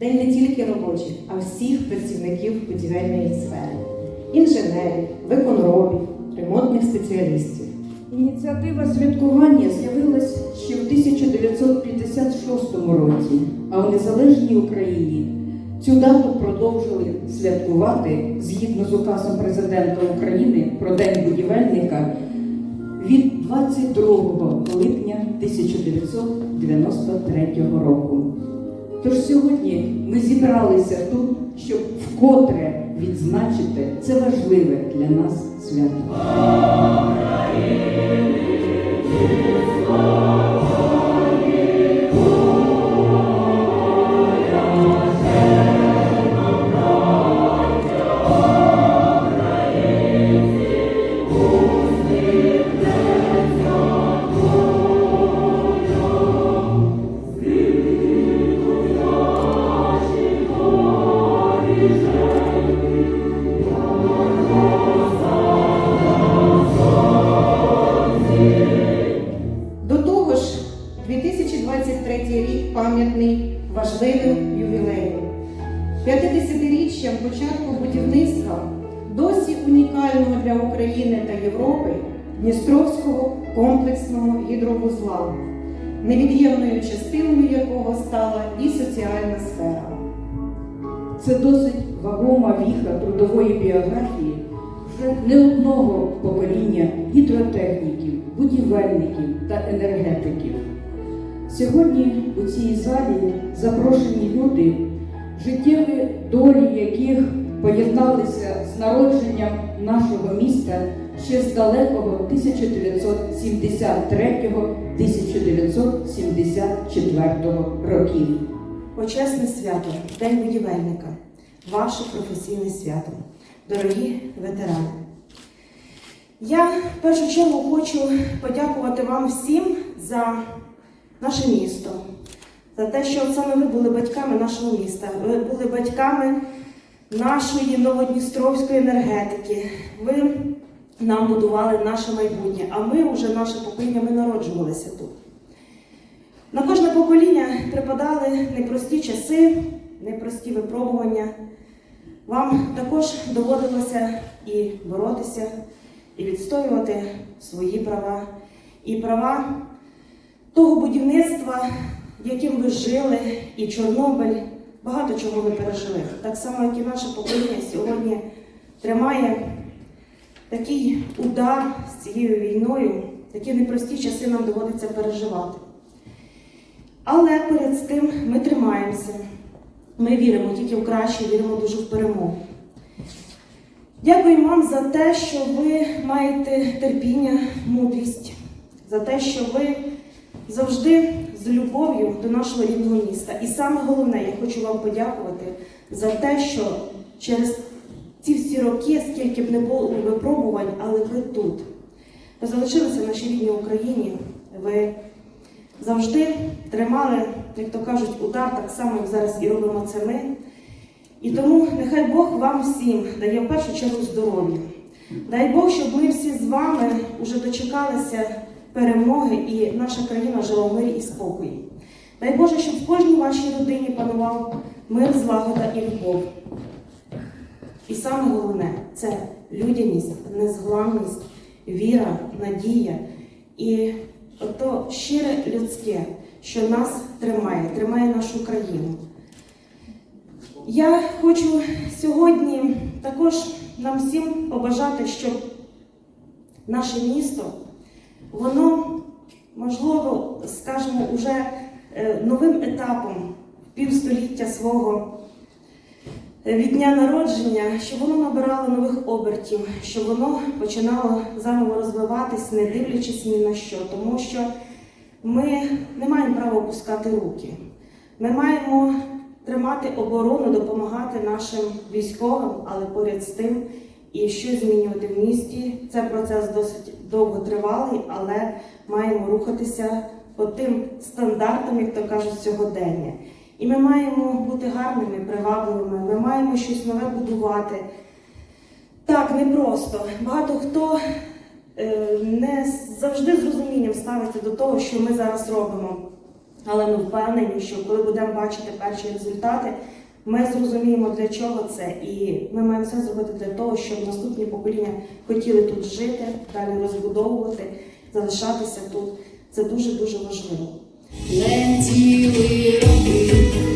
День не тільки робочих, а всіх працівників будівельної сфери, інженерів, виконробів, ремонтних спеціалістів. Ініціатива святкування з'явилась ще в 1956 році, а в незалежній Україні цю дату продовжили святкувати згідно з указом президента України про День будівельника від 22 липня 1993 року. Тож сьогодні ми зібралися тут, щоб вкотре відзначити це важливе для нас свято. України та Європи Дністровського комплексного гідровузла, невід'ємною частиною якого стала і соціальна сфера. Це досить вагома віха трудової біографії вже не одного покоління гідротехніків, будівельників та енергетиків. Сьогодні у цій залі запрошені люди, життєві долі яких поєдналися з народженням нашого міста ще з далекого 1973-1974 років. Почесне свято, День будівельника, ваше професійне свято, дорогі ветерани. Я в першу чергу хочу подякувати вам всім за наше місто, за те, що саме ви були батьками нашого міста. Ви були батьками нашої новодністровської енергетики. Ви нам будували наше майбутнє, а ми вже наше покоління, ми народжувалися тут. На кожне покоління припадали непрості часи, непрості випробування. Вам також доводилося і боротися, і відстоювати свої права, і права того будівництва, яким ви жили, і Чорнобиль, багато чого ви пережили. Так само, як і наше покоління сьогодні тримає такий удар з цією війною, такі непрості часи нам доводиться переживати. Але перед тим ми тримаємося. Ми віримо тільки в краще, віримо дуже в перемогу. Дякую вам за те, що ви маєте терпіння, мудрість, за те, що ви завжди з любов'ю до нашого рідного міста. І саме головне, я хочу вам подякувати за те, що через ці всі роки, скільки б не було випробувань, але ви тут. Ви залишилися в нашій рідній Україні. Ви завжди тримали, як то кажуть, удар так само, як зараз і робимо це ми. І тому нехай Бог вам всім дає в першу чергу здоров'я. Дай Бог, щоб ми всі з вами вже дочекалися перемоги і наша країна жила в мирі і спокої. Дай Боже, щоб в кожній вашій родині панував мир, злагода і любов. І саме головне це людяність, незгламність, віра, надія і ото щире людське, що нас тримає, тримає нашу країну. Я хочу сьогодні також нам всім побажати, щоб наше місто, воно, можливо, скажімо, уже е, новим етапом півстоліття свого е, від дня народження, щоб воно набирало нових обертів, щоб воно починало заново розвиватись, не дивлячись ні на що, тому що ми не маємо права опускати руки. Ми маємо тримати оборону, допомагати нашим військовим, але поряд з тим і щось змінювати в місті. Це процес досить довготривалий, але маємо рухатися по тим стандартам, як то кажуть, сьогодення. І ми маємо бути гарними, привабливими, ми маємо щось нове будувати. Так, непросто. Багато хто е, не завжди з розумінням ставиться до того, що ми зараз робимо. Але ми впевнені, що коли будемо бачити перші результати, ми зрозуміємо, для чого це, і ми маємо все зробити для того, щоб наступні покоління хотіли тут жити, далі розбудовувати, залишатися тут. Це дуже дуже важливо. Летіли роки,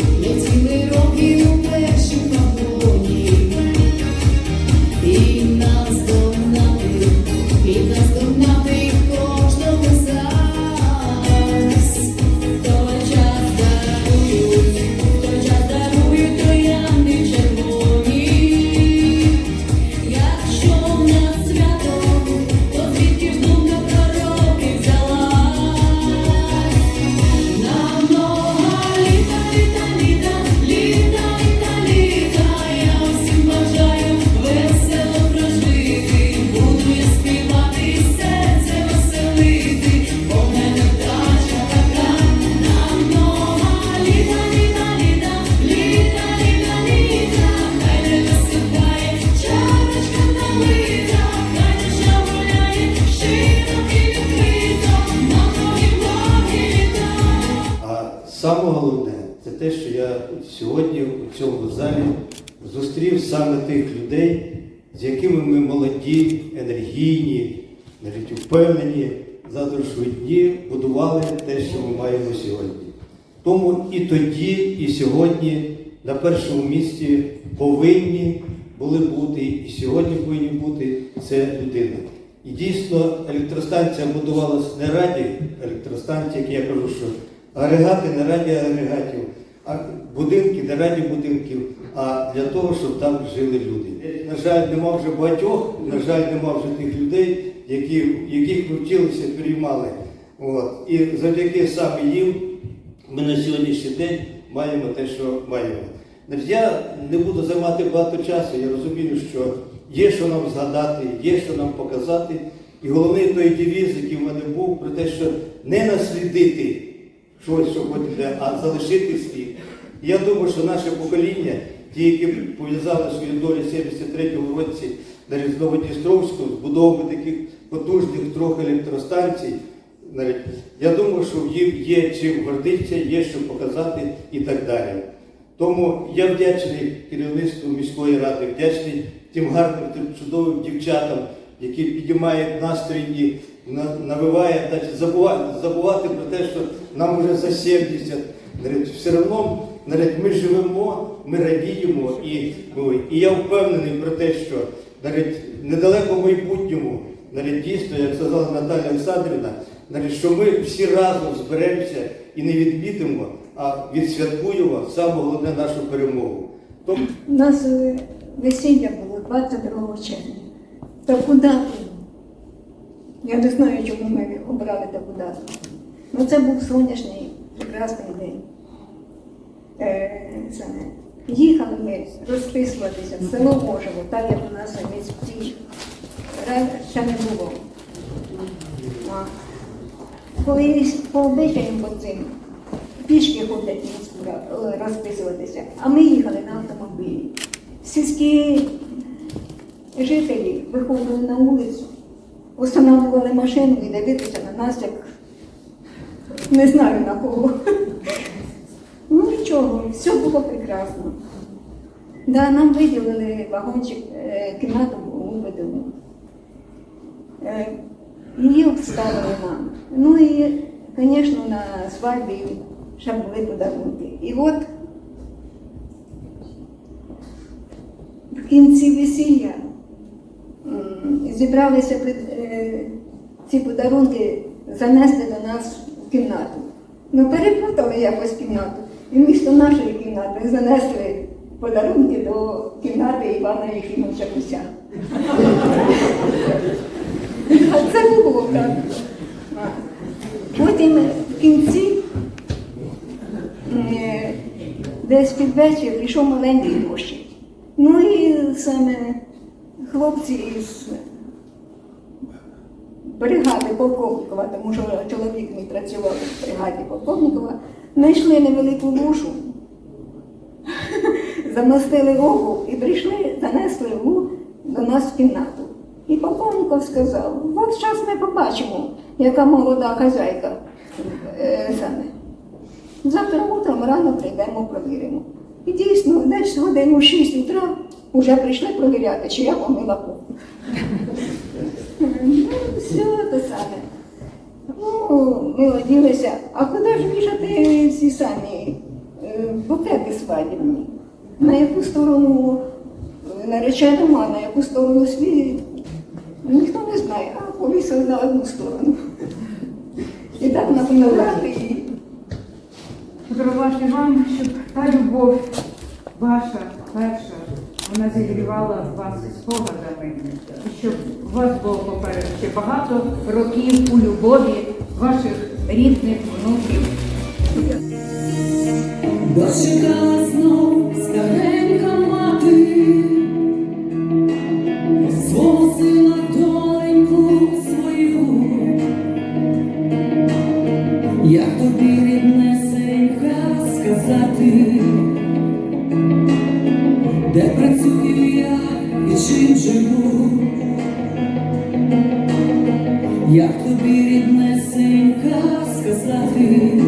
цьому залі зустрів саме тих людей, з якими ми молоді, енергійні, навіть впевнені, завтрашні дні будували те, що ми маємо сьогодні. Тому і тоді, і сьогодні на першому місці повинні були бути, і сьогодні повинні бути це людина. І дійсно електростанція будувалась не раді електростанції, як я кажу, що агрегати не раді агрегатів, будинки раді будинків, а для того, щоб там жили люди. На жаль, нема вже багатьох, на жаль, нема вже тих людей, які, яких ми вчилися, переймали. От. І завдяки саме їм ми на сьогоднішній день маємо те, що маємо. Я не буду займати багато часу, я розумію, що є що нам згадати, є що нам показати. І головний той девіз, який в мене був, про те, що не наслідити щось, що буде, а залишити слід. Я думаю, що наше покоління, ті, які пов'язали свою долю в 73-му році на Різноводністровську, з будовою таких потужних трьох електростанцій, я думаю, що їм є чим гордитися, є що показати і так далі. Тому я вдячний керівництву міської ради, вдячний тим гарним, тим чудовим дівчатам, які підіймають настрій на- навивають, значить, забувати, забувати про те, що нам вже за 70. Навіть все одно навіть ми живемо, ми радіємо, і, ну, і я впевнений про те, що навіть в майбутньому, навіть дійсно, як сказала Наталя Олександрівна, навіть що ми всі разом зберемося і не відмітимо, а відсвяткуємо саме головне нашу перемогу. Тому У нас е, весілля було 22 червня. Таку дату. Я не знаю, чому ми обрали таку дату. Ну це був сонячний, прекрасний день. Е. Їхали ми розписуватися в село Можево, так як у нас місті ще не було. Коли по обичаям по цим пішки ходять е, розписуватися, а ми їхали на автомобілі. Сільські жителі виходили на вулицю, встановлювали машину і дивитися на нас, як не знаю на кого. Ну нічого, все було прекрасно. Да, нам виділили вагончик, е, кімнату у виділили. Е, Її обставили нам. Ну і, звісно, на свадьбі ще були подарунки. І от в кінці весілля зібралися ці подарунки занести до нас в кімнату. Ну, переплутали якось кімнату. І вмісто нашої кімнати занесли подарунки до кімнати Івана Єфімовича Куся. А це було так. Потім в кінці, е, десь під вечір, прийшов маленький дощик. Ну і саме хлопці із бригади Полковникова, тому що чоловік мій працював в бригаді Полковникова, знайшли невелику лушу, замостили оку і прийшли, занесли у, до нас в кімнату. І Полковников сказав, от зараз ми побачимо, яка молода хазяйка е, саме. Завтра утром рано прийдемо, провіримо. І дійсно, десь годину в 6 утра вже прийшли провіряти, чи я помила кухню. Ну, все те саме. Ну, ми оділися. А куди ж вішати ці самі е, букети свадібні? На яку сторону е, нареченому, а на яку сторону свій? Ніхто не знає, а повісили на одну сторону. І так на фотографії. Подарувати вам, щоб та любов ваша перша, вона зігрівала вас спогадами, щоб у вас було попереду ще багато років у любові ваших рідних внуків. Дочекала знов старенька мати, свого сина доньку свою, як тобі ріднесенька сказати, де чим живу, як тобі ріднесенька сказати.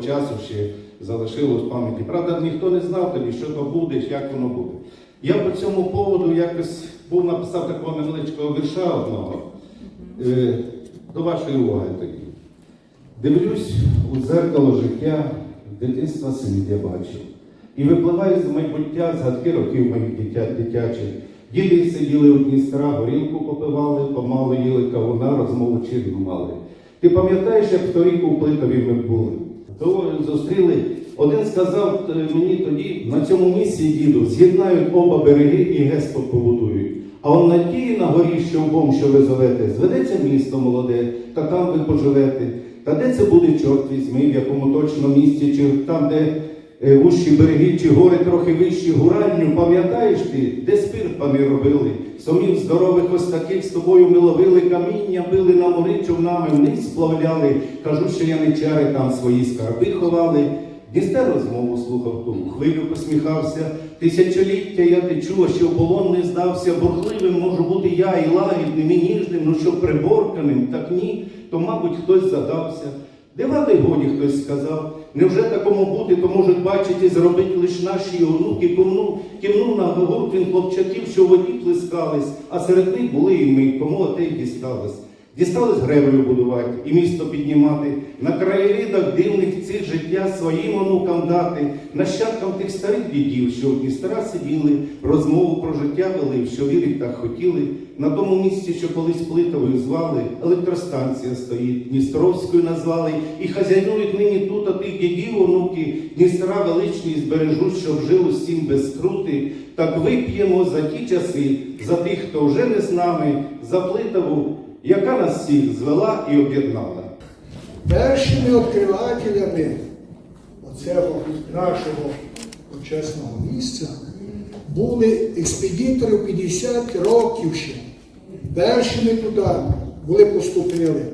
Того часу ще залишилось в пам'яті. Правда, ніхто не знав тоді, що то буде, як воно буде. Я по цьому поводу якось був написав такого невеличкого вірша одного. Е, до вашої уваги тоді. Дивлюсь у дзеркало життя, дитинства світ я бачив. І випливає з майбуття згадки років моїх дитя, дитячих. Діди сиділи у Дністра, горілку попивали, помалу їли кавуна, розмову чирну мали. Ти пам'ятаєш, як в торік у Плитові ми були? То зустріли. Один сказав е, мені тоді, на цьому місці, діду, з'єднають оба береги і ГЕС побудують. А он на тій на горі, щовбом, що ви зовете, зведеться місто молоде, та там ви поживете. Та де це буде, чорт візьми, в якому точно місці, чи там, де вущі береги, чи гори трохи вищі, гуральню, пам'ятаєш ти, де спирт пани робили? Сомів здорових ось таких з тобою ми ловили, каміння били на мори човнами, вниз сплавляли. Кажу, що яничари там свої скарби ховали. Дісте розмову слухав ту, хвилю посміхався. Тисячоліття я те чула, що полон не здався. Бурхливим можу бути я і лагідним, і ніжним, ну що приборканим, так ні, то, мабуть, хтось задався. Дивати годі хтось сказав. Невже такому бути, то можуть бачити і зробити лиш наші онуки, кивнув, кімну на він хлопчаків, що воді плескались, а серед них були і ми, кому отей й Дісталось гребою будувати і місто піднімати, на краєвидах дивних цих життя своїм онукам дати, нащадкам тих старих дідів, що в Дністра сиділи, розмову про життя вели, що вірить так хотіли. На тому місці, що колись плитовою звали, електростанція стоїть, Дністровською назвали, і хазяйнують нині тут, а тих дідів, онуки, Дністра величні збережуть, щоб жив усім без скрути. Так вип'ємо за ті часи, за тих, хто вже не з нами, за плитову, яка нас всіх звела і об'єднала. Першими відкривателями оцього нашого почесного місця були експедитори 50 років ще. Першими туди були поступили.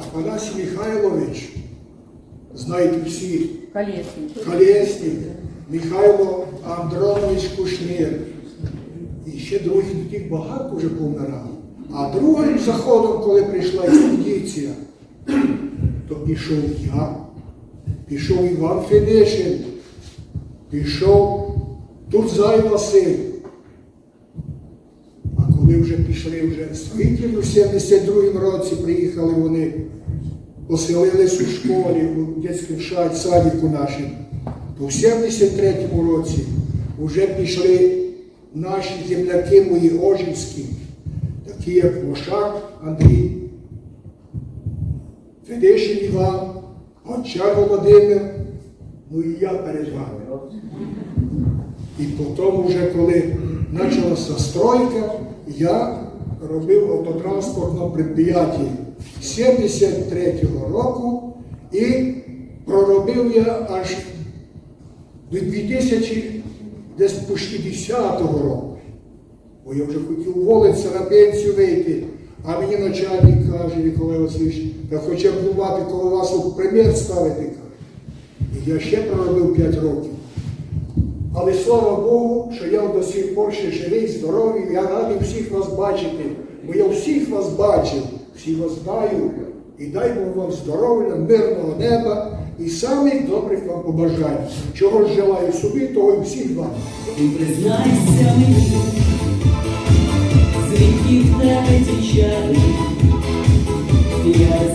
Афанасій Михайлович, знаєте всі, Колєснік, Михайло Андронович Кушнір. Ще другі таких багато вже помирали. А другим заходом, коли прийшла експедиція, то пішов я, пішов Іван Федишин, пішов Турзай Василь. А коли вже пішли вже з Витів у 72-му році, приїхали вони, поселились у школі, у дитячому садіку нашому, то в 73-му році вже пішли наші земляки мої Ожівські, такі як Лошак Андрій Федишин Іван, Гончар Володимир, ну і я перед вами. І потім, вже коли почалася стройка, я робив автотранспортне предприятие 73-го року і проробив я аж до 2000 десь по 60-го року. Бо я вже хотів уволитися на пенсію вийти. А мені начальник каже, Ніколай Васильович, я хоча б бувати коло вас у примір ставити. І я ще проробив 5 років. Але слава Богу, що я до сих пор ще живий, здоровий, я радий всіх вас бачити, бо я всіх вас бачив, всіх вас знаю. І дай Бог вам здоров'я, мирного неба і самих добрих вам побажань. Чого ж желаю собі, того і всім вам. Признайся мені, звідки в тебе ті я